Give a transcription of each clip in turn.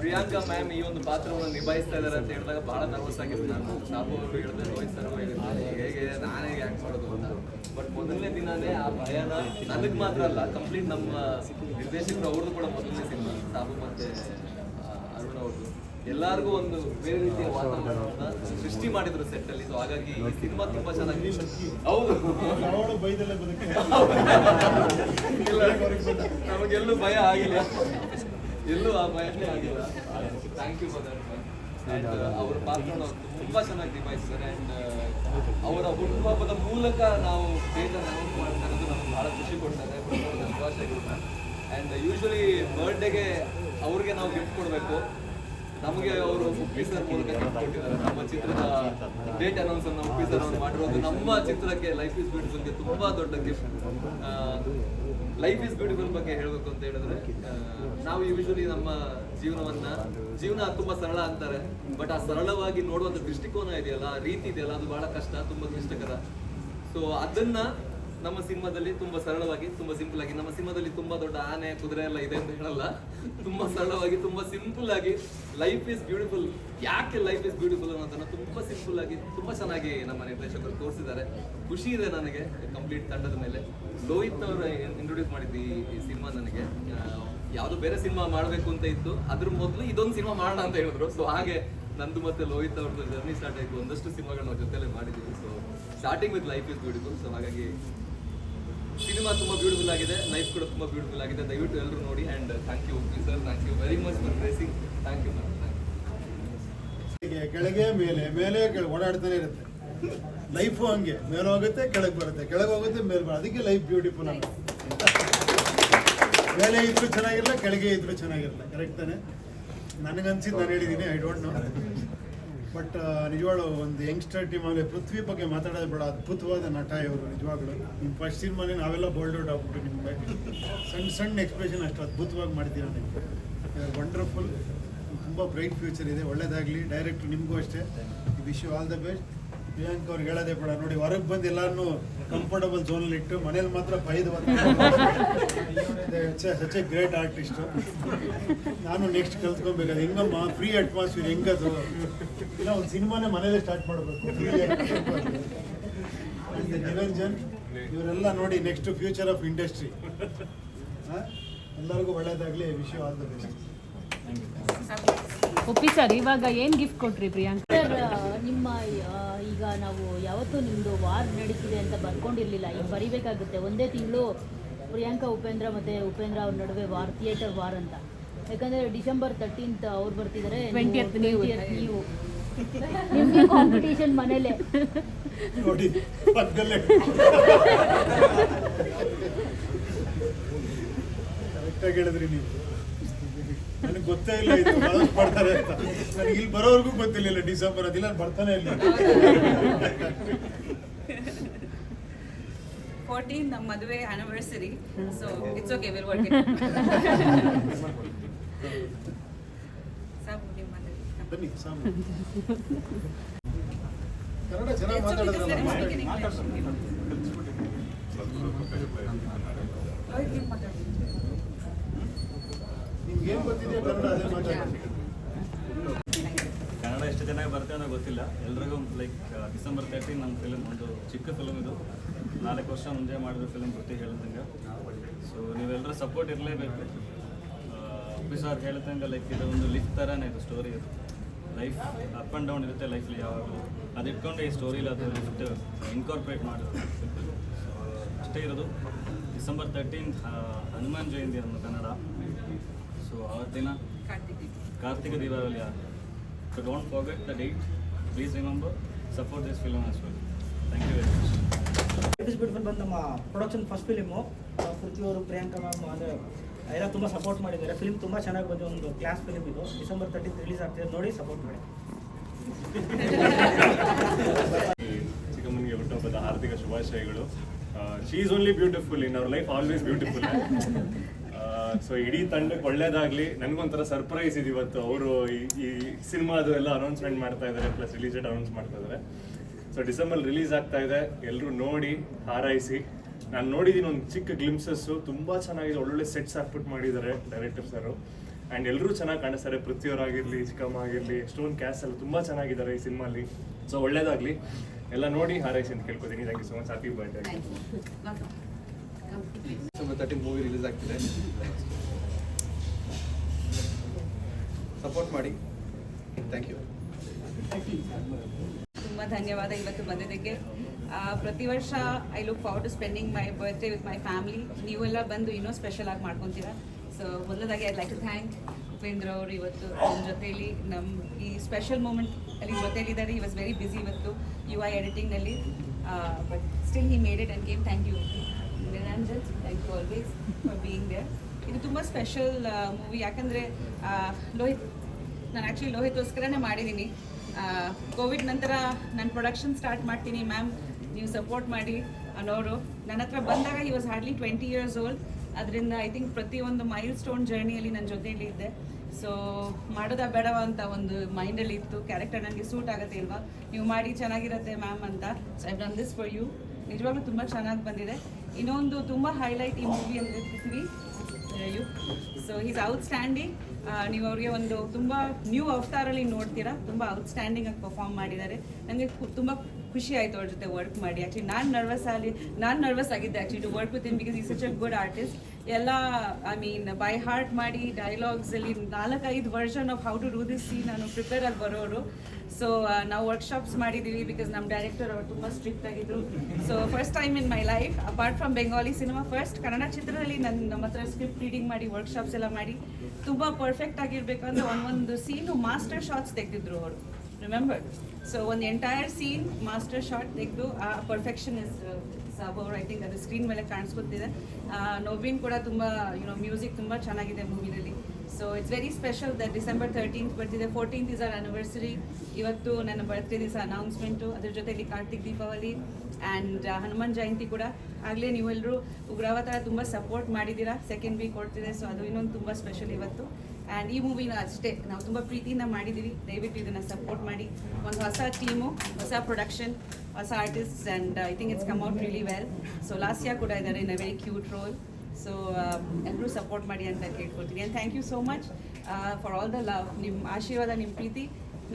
Priyanka ma'am ಈ ಒಂದು ಪಾತ್ರವನ್ನು ನಿಭಾಯಿಸ್ತಾ ಇದ್ದಾರೆ ಅಂತ ಹೇಳಿದಾಗ ಬಹಳ ನರ್ವಸ್ ಆಗಿತ್ತು ನಾನು. ಸಾಬು ಅವರು ಹೇಳಿದ್ರೆ ರೋಹಿತ್ ಸರ್ ಹೇಗೆ, ನಾನೇ ಯಾಕೆ ಮಾಡೋದು ಅಂತ. ಬಟ್ ಮೊದಲನೇ ದಿನನೇ ಆ ಭಯನ ನನಗೆ ಮಾತ್ರ ಅಲ್ಲ ಕಂಪ್ಲೀಟ್ ನಮ್ಮ ನಿರ್ದೇಶಕರು ಅವ್ರದ್ದು ಕೂಡ ಮೊದಲನೇ ಸಿನಿಮಾ, ಸಾಬು ಮತ್ತೆ ಅರುಣ್ ಅವ್ರದ್ದು. ಎಲ್ಲರಿಗೂ ಒಂದು ಬೇರೆ ರೀತಿಯ ವಾತಾವರಣ ಸೃಷ್ಟಿ ಮಾಡಿದ್ರು ಸೆಟ್ ಅಲ್ಲಿ. ಸೊ ಹಾಗಾಗಿ ಈ ಸಿನಿಮಾ ತುಂಬಾ ಚೆನ್ನಾಗಿ ಹೌದು. ನಮಗೆಲ್ಲೂ ಭಯ ಆಗಿಲ್ಲ. ಎಲ್ಲೂ ಆ ಭಯನೇ ಆಗಿಲ್ಲ. ಥ್ಯಾಂಕ್ ಯು ಫಾರ್ ದಟ್ ಅವರ ಪಾತ್ರ ತುಂಬಾ ಚೆನ್ನಾಗಿ ನಿಭಾಯಿಸ್ತಾರೆ ಅಂಡ್ ಅವರ ಹುಟ್ಟುಹಬ್ಬದ ಮೂಲಕ ನಾವು ಬೇಗ ಅನೌನ್ಸ್ ಮಾಡ್ತಾ ಇರೋದು ನಮ್ಗೆ ಬಹಳ ಖುಷಿ ಕೊಡ್ತಾರೆ. ಶುಭಾಶಯಗಳು ಆ್ಯಂಡ್ ಯೂಶ್ವಲಿ ಬರ್ಡೇಗೆ ಅವ್ರಿಗೆ ನಾವು ಗಿಫ್ಟ್ ಕೊಡಬೇಕು. ನಮಗೆ ಅವರು ಉಪ್ಪಿಸರ್ ಮೂಲಕ ಕೊಟ್ಟಿದ್ದಾರೆ. ನಮ್ಮ ಚಿತ್ರದ ಡೇಟ್ ಅನೌನ್ಸ್ ಅನ್ನು ಉಪ್ಪಿ ಸರ್ ಅವರು ಮಾಡಿರೋದು ನಮ್ಮ ಚಿತ್ರಕ್ಕೆ ಲೈಫ್ ಇಸ್ ಬ್ಯೂಟಿಫುಲ್ಗೆ ತುಂಬಾ ದೊಡ್ಡ ಗಿಫ್ಟ್ ಲೈಫ್ ಇಸ್ ಬ್ಯೂಟಿಫುಲ್ ಬಗ್ಗೆ ಹೇಳಬೇಕು ಅಂತ ಹೇಳಿದ್ರೆ ನಾವು ಯೂಶಲಿ ನಮ್ಮ ಜೀವನವನ್ನ, ಜೀವನ ತುಂಬಾ ಸರಳ ಅಂತಾರೆ ಬಟ್ ಆ ಸರಳವಾಗಿ ನೋಡುವಂತ ದೃಷ್ಟಿಕೋನ ಇದೆಯಲ್ಲ ರೀತಿ ಇದೆಯಲ್ಲ, ಅದು ಬಹಳ ಕಷ್ಟ, ತುಂಬಾ ಕ್ಲಿಷ್ಟಕರ. ಸೊ ಅದನ್ನ ನಮ್ಮ ಸಿನಿಮಾದಲ್ಲಿ ತುಂಬಾ ಸರಳವಾಗಿ, ತುಂಬಾ ಸಿಂಪಲ್ ಆಗಿ, ನಮ್ಮ ಸಿನಿಮಾದಲ್ಲಿ ತುಂಬಾ ದೊಡ್ಡ ಆನೆ, ಕುದುರೆ ಎಲ್ಲ ಇದೆ ಅಂತ ಹೇಳಲ್ಲ. ತುಂಬಾ ಸರಳವಾಗಿ, ತುಂಬಾ ಸಿಂಪಲ್ ಆಗಿ ಲೈಫ್ ಇಸ್ ಬ್ಯೂಟಿಫುಲ್ ಯಾಕೆ ಲೈಫ್ ಇಸ್ ಬ್ಯೂಟಿಫುಲ್ ಅನ್ನೋದನ್ನ ತುಂಬಾ ಸಿಂಪಲ್ ಆಗಿ, ತುಂಬಾ ಚೆನ್ನಾಗಿ ನಮ್ಮ ನಿರ್ದೇಶಕರು ತೋರಿಸಿದ್ದಾರೆ. ಖುಷಿ ಇದೆ ನನಗೆ ಕಂಪ್ಲೀಟ್ ತಂಡದ ಮೇಲೆ. ಲೋಹಿತ್ ಅವರು ಇಂಟ್ರೊಡ್ಯೂಸ್ ಮಾಡಿದ್ದು ಈ- ಈ ಸಿನಿಮಾ ನನಗೆ. ಯಾವುದು ಬೇರೆ ಸಿನಿಮಾ ಮಾಡಬೇಕು ಅಂತ ಇತ್ತು. ಅದ್ರ ಮೊದಲು ಇದೊಂದು ಸಿನಿಮಾ ಮಾಡೋಣ ಅಂತ ಹೇಳಿದ್ರು. ಸೊ ಹಾಗೆ ನಂದು ಮತ್ತೆ ಲೋಹಿತ್ ಅವ್ರದ್ದು ಜರ್ನಿ ಸ್ಟಾರ್ಟ್ ಆಯ್ತು. ಒಂದಷ್ಟು ಸಿನಿಮಾಗಳು ನಾವು ಜೊತೆಲೆ ಮಾಡಿದ್ದೀವಿ so starting with life is beautiful so ಹಾಗಾಗಿ ಸಿನಿಮಾ ತುಂಬಾ ಬ್ಯೂಟಿಫುಲ್ ಆಗಿದೆ ಲೈಫ್ ಕೂಡ ತುಂಬಾ ಬ್ಯೂಟಿಫುಲ್ ಆಗಿದೆ. ದಯವಿಟ್ಟು ಎಲ್ಲರೂ ನೋಡಿ and thank you sir thank you very much for bracing thank you ma'am ಕೆಳಗೆ ಮೇಲೆ ಮೇಲೆ ಓಡಾಡ್ತಾನೆ ಇರುತ್ತೆ. ಲೈಫು ಹಂಗೆ. ಮೇಲೆ ಹೋಗುತ್ತೆ, ಕೆಳಗೆ ಬರುತ್ತೆ. ಕೆಳಗೆ ಹೋಗುತ್ತೆ, ಮೇಲೆ ಬರುತ್ತೆ. ಅದಕ್ಕೆ ಲೈಫ್ ಬ್ಯೂಟಿಫುಲ್ ಅಂತ. ಮೇಲೆ ಇದ್ರು ಚೆನ್ನಾಗಿರಲ್ಲ, ಕೆಳಗೆ ಇದ್ರು ಚೆನ್ನಾಗಿರಲ್ಲ. ಕರೆಕ್ಟ್ ತಾನೆ? ನನಗನ್ಸಿದ್ದು ನಾನು ಹೇಳಿದ್ದೀನಿ ಐ ಡೋಂಟ್ ನೋ ಬಟ್ ನಿಜವಾಳು ಒಂದು ಯಂಗ್ಸ್ಟರ್ ಟೀಮ್ ಆಗಲಿ ಪೃಥ್ವಿ ಬಗ್ಗೆ ಮಾತಾಡೋದು ಬೇಡ, ಅದ್ಭುತವಾದ ನಟ ಇವರು ನಿಜವಾಗ್ಲು. ನಿಮ್ಮ ಫಸ್ಟ್ ಸಿನಿಮಾನೇ ನಾವೆಲ್ಲ ಬೋಲ್ಡ್ ಔಟ್ ಆಗ್ಬಿಟ್ಟು ನಿಮಗೆ ಸಣ್ಣ ಸಣ್ಣ ಎಕ್ಸ್ಪ್ರೆಷನ್ ಅಷ್ಟು ಅದ್ಭುತವಾಗಿ ಮಾಡಿದ್ದೀರ ನೀವು. ವಂಡರ್ಫುಲ್ ತುಂಬ ಬ್ರೈಟ್ ಫ್ಯೂಚರ್ ಇದೆ. ಒಳ್ಳೇದಾಗಲಿ. ಡೈರೆಕ್ಟ್ ನಿಮಗೂ ಅಷ್ಟೇ. Wish you all the best Priyank ಅವ್ರಿಗೆ ಹೇಳೋದೇ ಬೇಡ. ನೋಡಿ, ಹೊರಗೆ ಬಂದು ಎಲ್ಲಾರು ಕಂಫರ್ಟಬಲ್ ಝೋನಲ್ಲಿ ಇಟ್ಟು ಮನೇಲಿ ಮಾತ್ರ ಬೈದು ಸಚ್ ಎ ಗ್ರೇಟ್ ಆರ್ಟಿಸ್ಟು ನಾನು ನೆಕ್ಸ್ಟ್ ಕಲ್ತ್ಕೊಬೇಕಾದ್ರೆ ಹೆಂಗಮ್ಮ? ಫ್ರೀ ಅಟ್ಮಾಸ್ಫಿಯರ್ ಹೆಂಗದು? ಇಲ್ಲ, ಒಂದು ಸಿನಿಮಾನೇ ಮನೇಲೆ ಸ್ಟಾರ್ಟ್ ಮಾಡಬೇಕು. ನಿರಂಜನ್, ಇವರೆಲ್ಲ ನೋಡಿ ನೆಕ್ಸ್ಟ್ ಫ್ಯೂಚರ್ ಆಫ್ ಇಂಡಸ್ಟ್ರಿ ಎಲ್ಲರಿಗೂ ಒಳ್ಳೇದಾಗಲಿ ವಿಶ್ ಆಲ್ ದ ಬೆಸ್ಟ್ ಒಪ್ಪಿ ಸರ್ ಇವಾಗ ಏನ್ ಗಿಫ್ಟ್ ಕೊಟ್ರಿ ಪ್ರಿಯಾಂಕ್? ಸರ್ ನಿಮ್ಮ ಈಗ ನಾವು ಯಾವತ್ತೂ ನಿಮ್ಮದು ವಾರ್ ನಡೀತಿದೆ ಅಂತ ಬರ್ಕೊಂಡಿರ್ಲಿಲ್ಲ. ಈಗ ಬರಿಬೇಕಾಗುತ್ತೆ. ಒಂದೇ ತಿಂಗಳು ಪ್ರಿಯಾಂಕಾ ಉಪೇಂದ್ರ ಮತ್ತೆ ಉಪೇಂದ್ರ ಅವ್ರ ನಡುವೆ ವಾರ್ ಥಿಯೇಟರ್ ವಾರ್ ಅಂತ. ಯಾಕಂದರೆ ಡಿಸೆಂಬರ್ ತರ್ಟೀನ್ತ್ ಅವ್ರು ಬರ್ತಿದ್ದಾರೆ 20th ನೀವು. 20th ನೀವು. ನಿಮಗೆ ಕಾಂಪಿಟೇಷನ್ ಮನೇಲೆ. ನೋಡಿ ಪಕ್ಕದಲ್ಲೇ ಕರೆಕ್ಟಾಗಿ ಹೇಳಿದ್ರಿ ನೀವು. ನನಗೆ ಗೊತ್ತೇ ಇಲ್ಲ ಇದು ಬರ್ತಾರೆ ಅಂತ. ನನಗೆ ಇಲ್ಲಿ ಬರೋವರೆಗೂ ಗೊತ್ತಿರಲಿಲ್ಲ ಡಿಸೆಂಬರ್ ಅದಿಲ್ಲ ನಾನು ಬರ್ತಾನೆ ಇಲ್ಲ. ಫೋರ್ಟೀನ್ ನಮ್ಮ ಮದುವೆ anniversary so it's okay will work ಸಾಬು ನಿಮ್ಮ ಬನ್ನಿ ಸಾಬು. ಕನ್ನಡ ಚೆನ್ನಾಗಿ ಮಾತಾಡಿದ್ರಲ್ಲ ಮಾತಾಡಿ. ನಿಮ್ಗೆ ಏನು ಗೊತ್ತಿದೆಯಾ ಕನ್ನಡ ಎಷ್ಟು ಚೆನ್ನಾಗಿ ಬರ್ತೇವೆ ಅನ್ನೋ ಗೊತ್ತಿಲ್ಲ. ಎಲ್ರಿಗೂ ಲೈಕ್ ಡಿಸೆಂಬರ್ ತರ್ಟೀನ್ ನಮ್ಮ ಫಿಲಮ್ ಒಂದು ಚಿಕ್ಕ ಫಿಲಮ್ ಇದು. ನಾಲ್ಕು ವರ್ಷ ಮುಂದೆ ಮಾಡಿದ ಫಿಲಮ್ ಬರ್ತೀವಿ ಹೇಳಿದಂಗೆ ಸೊ ನೀವೆಲ್ಲರೂ ಸಪೋರ್ಟ್ ಇರಲೇಬೇಕು. ಆಫೀಸರ್ ಸರ್ ಹೇಳ್ದಂಗೆ ಲೈಕ್ ಇದು ಒಂದು ಲಿಫ್ಟ್ ಥರನೇ ಇದು ಸ್ಟೋರಿ ಇದು. ಲೈಫ್ ಅಪ್ ಆ್ಯಂಡ್ ಡೌನ್ ಇರುತ್ತೆ ಲೈಫಲ್ಲಿ ಯಾವಾಗಲೂ. ಅದು ಇಟ್ಕೊಂಡು ಈ ಸ್ಟೋರಿಲಿ ಅದು ಲಿಫ್ಟ್ ಇನ್ಕಾರ್ಪೊರೇಟ್ ಮಾಡಿದ್ರು ಸೊ ಅಷ್ಟೇ ಇರೋದು. ಡಿಸೆಂಬರ್ ತರ್ಟೀನ್ ಹನುಮಾನ್ ಜಯಂತಿ ನಮ್ಮ ಕನ್ನಡ. ಸೊ ಆವತ್ತಿನ Kartik Deepa Kartika Deepavali so don't forget the date please remember support this film as well thank you very much is beautiful ಬಂದು ನಮ್ಮ ಪ್ರೊಡಕ್ಷನ್ ಫಸ್ಟ್ ಫಿಲಿಮು ಪೃಥ್ವಿಯವರು Priyanka ma'am ಅಂದರೆ ಎಲ್ಲ ತುಂಬ ಸಪೋರ್ಟ್ ಮಾಡಿದ್ದಾರೆ. ಫಿಲ್ಮ್ ತುಂಬ ಚೆನ್ನಾಗಿ ಬಂದಿದೆ. ಒಂದು ಕ್ಲಾಸ್ ಫಿಲಿಮ್ ಇದು. ಡಿಸೆಂಬರ್ ತರ್ಟೀನ್ ರಿಲೀಸ್ ಆಗ್ತಿದೆ. ನೋಡಿ ಸಪೋರ್ಟ್ ಮಾಡಿ. ಚಿಕ್ಕಮ್ಮನಿಗೆ ಹುಟ್ಟುಹಬ್ಬದ ಹಾರ್ದಿಕ ಶುಭಾಶಯಗಳು. She is only beautiful in our life always beautiful so ಇಡೀ ತಂಡಕ್ಕೆ ಒಳ್ಳೇದಾಗ್ಲಿ. ನನಗೊಂಥರ ಸರ್ಪ್ರೈಸ್ ಇದೆ ಇವತ್ತು. ಅವರು ಈ ಸಿನಿಮಾದು ಎಲ್ಲ ಅನೌನ್ಸ್ಮೆಂಟ್ ಮಾಡ್ತಾ ಇದ್ದಾರೆ ಪ್ಲಸ್ ರಿಲೀಸ್ ಡೇಟ್ ಅನೌನ್ಸ್ ಮಾಡ್ತಾ ಇದ್ದಾರೆ. ಸೊ ಡಿಸೆಂಬರ್ ರಿಲೀಸ್ ಆಗ್ತಾ ಇದೆ. ಎಲ್ಲರೂ ನೋಡಿ, ಹಾರೈಸಿ. ನಾನು ನೋಡಿದ್ದೀನಿ ಒಂದು ಚಿಕ್ಕ ಗ್ಲಿಮ್ಸಸ್ಸು ತುಂಬ ಚೆನ್ನಾಗಿದೆ. ಒಳ್ಳೊಳ್ಳೆ ಸೆಟ್ಸ್ ಹಾಕ್ಬಿಟ್ಟು ಮಾಡಿದ್ದಾರೆ ಡೈರೆಕ್ಟರ್ ಸರು ಆ್ಯಂಡ್ ಎಲ್ಲರೂ ಚೆನ್ನಾಗಿ ಕಾಣಿಸ್ತಾರೆ. ಪೃಥ್ವಿಯವರಾಗಿರಲಿ ಚಿಕ್ಕಮ್ಮ ಆಗಿರಲಿ ಎಷ್ಟೊಂದು ಕ್ಯಾಸ್ಟ್ ಎಲ್ಲ ತುಂಬ ಚೆನ್ನಾಗಿದ್ದಾರೆ ಈ ಸಿನಿಮಾಲಿ ಸೊ ಒಳ್ಳೇದಾಗಲಿ. ಎಲ್ಲ ನೋಡಿ ಹಾರೈಸಿ ಅಂತ ಕೇಳ್ಕೊತೀನಿ. Thank you so much happy birthday thirteen movie release ಆಗ್ತಿದೆ. ಸಪೋರ್ಟ್ ಮಾಡಿ. ಥ್ಯಾಂಕ್ ಯು ತುಂಬ ಧನ್ಯವಾದ ಇವತ್ತು ಬಂದಿದ್ದಕ್ಕೆ. ಆ, ಪ್ರತಿ ವರ್ಷ I look for to spending my birthday with my family ನೀವೆಲ್ಲ ಬಂದು ಇನ್ನೂ ಸ್ಪೆಷಲ್ ಆಗಿ ಮಾಡ್ಕೊತೀರಾ? So ಮೊದಲದಾಗಿ I like to thank Upendra ಅವರು ಇವತ್ತು ನಮ್ಮ ಜೊತೆಯಲ್ಲಿ ನಮ್ಮ ಈ ಸ್ಪೆಷಲ್ ಮೂಮೆಂಟ್ ಅಲ್ಲಿ ಜೊತೆಯಲ್ಲಿದ್ದಾರೆ ಈ ವಾಸ್ ವೆರಿ ಬ್ಯುಸಿ ಇವತ್ತು you I ಎಡಿಟಿಂಗ್ನಲ್ಲಿ but still he made it and game thank you Niranjan thank you always for being there ಇದು ತುಂಬ ಸ್ಪೆಷಲ್ ಮೂವಿ ಯಾಕಂದರೆ ಲೋಹಿತ್, ನಾನು ಆ್ಯಕ್ಚುಲಿ ಲೋಹಿತ್ಗೋಸ್ಕರನೇ ಮಾಡಿದ್ದೀನಿ ಕೋವಿಡ್ ನಂತರ ನಾನು ಪ್ರೊಡಕ್ಷನ್ ಸ್ಟಾರ್ಟ್ ಮಾಡ್ತೀನಿ. ಮ್ಯಾಮ್ ನೀವು ಸಪೋರ್ಟ್ ಮಾಡಿ ಅನ್ನೋರು. ನನ್ನ ಹತ್ರ ಬಂದಾಗ he was hardly twenty years old ಅದರಿಂದ ಐ ಥಿಂಕ್ ಪ್ರತಿಯೊಂದು ಮೈಲ್ ಸ್ಟೋನ್ ಜರ್ನಿಯಲ್ಲಿ ನನ್ನ ಜೊತೆಯಲ್ಲಿ ಇದ್ದೆ. ಸೊ ಮಾಡೋದಾ ಬೇಡವಾ ಅಂತ ಒಂದು ಮೈಂಡಲ್ಲಿ ಇತ್ತು. ಕ್ಯಾರೆಕ್ಟರ್ ನನಗೆ ಸೂಟ್ ಆಗುತ್ತೆ ಇಲ್ವಾ? ನೀವು ಮಾಡಿ ಚೆನ್ನಾಗಿರುತ್ತೆ ಮ್ಯಾಮ್ ಅಂತ. So I done this for you ನಿಜವಾಗ್ಲೂ ತುಂಬ ಚೆನ್ನಾಗಿ ಬಂದಿದೆ. ಇನ್ನೊಂದು ತುಂಬ ಹೈಲೈಟ್ ಈ ಮೂವಿ ಅಂದರೆ Prithvi you so is outstanding ನೀವು ಅವ್ರಿಗೆ ಒಂದು ತುಂಬ ನ್ಯೂ ಅವತಾರಲ್ಲಿ ನೋಡ್ತೀರಾ? ತುಂಬ ಔಟ್ಸ್ಟ್ಯಾಂಡಿಂಗ್ ಆಗಿ ಪರ್ಫಾರ್ಮ್ ಮಾಡಿದ್ದಾರೆ. ನನಗೆ ತುಂಬ ಖುಷಿ ಆಯ್ತು ಅವ್ರ ಜೊತೆ ವರ್ಕ್ ಮಾಡಿ. ಆ್ಯಕ್ಚುಲಿ ನಾನು ನರ್ವಸ್ ಆಗಲಿ ನಾನು ನರ್ವಸ್ ಆಗಿದ್ದೆ actually to work with in because he such a good artist ಎಲ್ಲ ಐ ಮೀನ್ ಬೈ ಹಾರ್ಟ್ ಮಾಡಿ ಡೈಲಾಗ್ಸಲ್ಲಿ ನಾಲ್ಕೈದು version of how to do this see ನಾನು ಪ್ರಿಪೇರ್ ಆಗಿ ಬರೋರು. ಸೊ ನಾವು ವರ್ಕ್ಶಾಪ್ಸ್ ಮಾಡಿದ್ದೀವಿ ಬಿಕಾಸ್ ನಮ್ಮ ಡೈರೆಕ್ಟರ್ ಅವರು ತುಂಬ ಸ್ಟ್ರಿಕ್ಟ್ ಆಗಿದ್ರು. So first time in my life apart from Bengali cinema first Kannada ಚಿತ್ರದಲ್ಲಿ ನನ್ನ ನಮ್ಮ ಹತ್ರ ಸ್ಕ್ರಿಪ್ಟ್ ರೀಡಿಂಗ್ ಮಾಡಿ ವರ್ಕ್ಶಾಪ್ಸ್ ಎಲ್ಲ ಮಾಡಿ, ತುಂಬ ಪರ್ಫೆಕ್ಟ್ ಆಗಿರ್ಬೇಕಂದ್ರೆ ಒಂದೊಂದು ಸೀನು ಮಾಸ್ಟರ್ ಶಾಟ್ಸ್ ತೆಗೆದಿದ್ರು ಅವರು. ರಿಮೆಂಬರ್ ಸೊ ಒಂದು ಎಂಟೈರ್ ಸೀನ್ ಮಾಸ್ಟರ್ ಶಾಟ್ ತೆಗೆದು ಆ ಪರ್ಫೆಕ್ಷನ್ ಇಸ್ ಸಾಬ್ ಐ ಥಿಂಕ್ ಅದು ಸ್ಕ್ರೀನ್ ಮೇಲೆ ಕಾಣಿಸ್ಕೊತಿದೆ. ನೋವಿನ್ ಕೂಡ ತುಂಬ ಯುನೋ ಮ್ಯೂಸಿಕ್ ತುಂಬ ಚೆನ್ನಾಗಿದೆ ಮೂವಿನಲ್ಲಿ. So it's very special that December thirteenth ಬರ್ತಿದೆ. ಫೋರ್ಟೀನ್ತ್ ಇಸ್ ಆರ್ ಆನಿವರ್ಸರಿ ಇವತ್ತು ನನ್ನ ಬರ್ತ್ಡೇ ದಿವಸ ಅನೌನ್ಸ್ಮೆಂಟು ಅದ್ರ ಜೊತೆಲಿ ಕಾರ್ತಿಕ್ ದೀಪಾವಳಿ ಆ್ಯಂಡ್ ಹನುಮಾನ್ ಜಯಂತಿ ಕೂಡ. ಆಗಲೇ ನೀವೆಲ್ಲರೂ ಉಗ್ರವತಾರ ತುಂಬ ಸಪೋರ್ಟ್ ಮಾಡಿದ್ದೀರಾ. ಸೆಕೆಂಡ್ ವೀಕ್ ಕೊಡ್ತಿದೆ. ಸೊ ಅದು ಇನ್ನೊಂದು ತುಂಬ ಸ್ಪೆಷಲ್ ಇವತ್ತು. ಆ್ಯಂಡ್ ಈ ಮೂವಿನ ಅಷ್ಟೇ, ನಾವು ತುಂಬ ಪ್ರೀತಿಯಿಂದ ಮಾಡಿದ್ದೀವಿ ದಯವಿಟ್ಟು ಇದನ್ನು ಸಪೋರ್ಟ್ ಮಾಡಿ. ಒಂದು ಹೊಸ ಟೀಮು ಹೊಸ ಪ್ರೊಡಕ್ಷನ್ ಹೊಸ artists and I think it's come out really well so Lasya ಕೂಡ ಇದ್ದಾರೆ in a very cute role so ಎಲ್ಲರೂ ಸಪೋರ್ಟ್ ಮಾಡಿ ಅಂತ ಕೇಳ್ಕೊಳ್ತೀನಿ. And thank you so much for all the love ನಿಮ್ಮ ಆಶೀರ್ವಾದ ನಿಮ್ಮ ಪ್ರೀತಿ.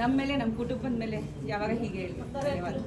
ನಮ್ಮ ಮೇಲೆ ನಮ್ಮ ಕುಟುಂಬದ ಮೇಲೆ ಯಾವಾಗ ಹೀಗೆ ಹೇಳಿ. ಧನ್ಯವಾದ.